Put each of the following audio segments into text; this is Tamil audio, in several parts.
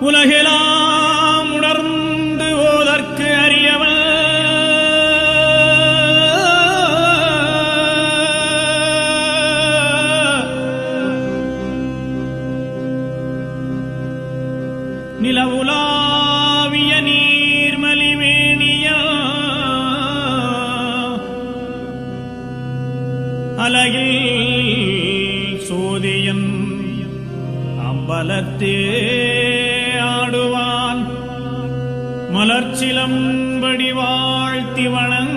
உலகெலாம் உணர்ந்து ஓதற்கு அறியவன் நிலவுலாவிய நீர்மலி வேணியா. அலகில் சோதியன் அம்பலத்தே மலர்ச்சிலம்படி வாழ்த்தி வணங்க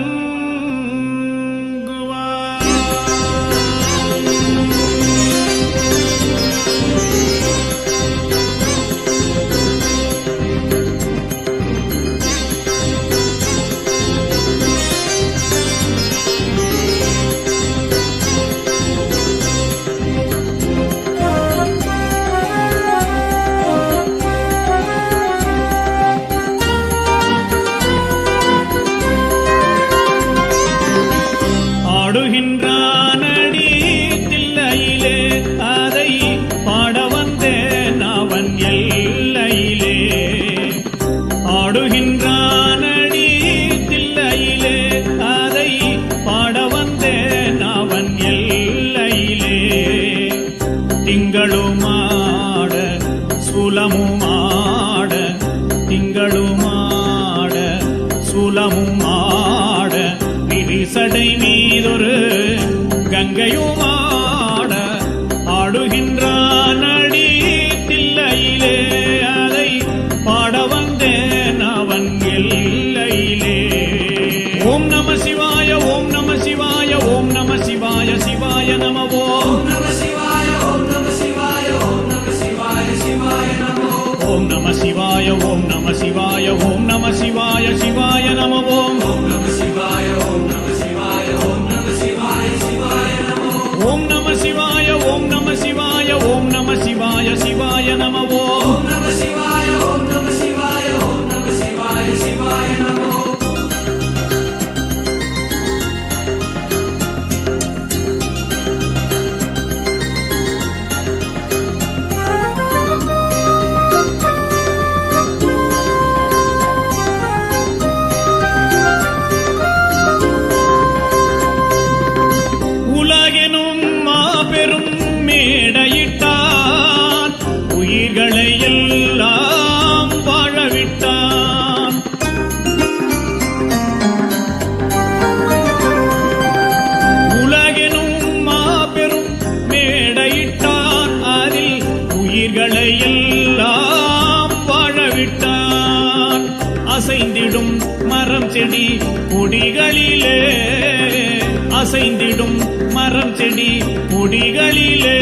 சுலமுமாட திங்களுமாட சுலமுமாட விரிசடை மீதொரு கங்கையுமா உயிர்களை எல்லாம் வாழவிட்டான். உலகினும் மாபெரும் மேடையிட்டான். அதில் உயிர்களை எல்லாம் வாழவிட்டான். அசைந்திடும் மரம் செடி கொடிகளிலே அசைந்திடும் மரம் செடி கொடிகளிலே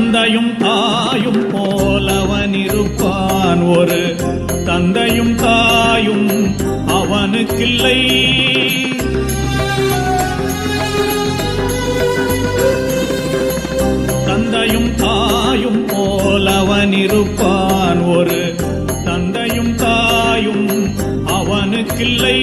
தந்தையும் தாயும் போலவன் இருப்பான் ஒரு தந்தையும் தாயும் அவனுக்கில்லை. தந்தையும் தாயும் போலவன் இருப்பான் ஒரு தந்தையும் தாயும் அவனுக்கில்லை.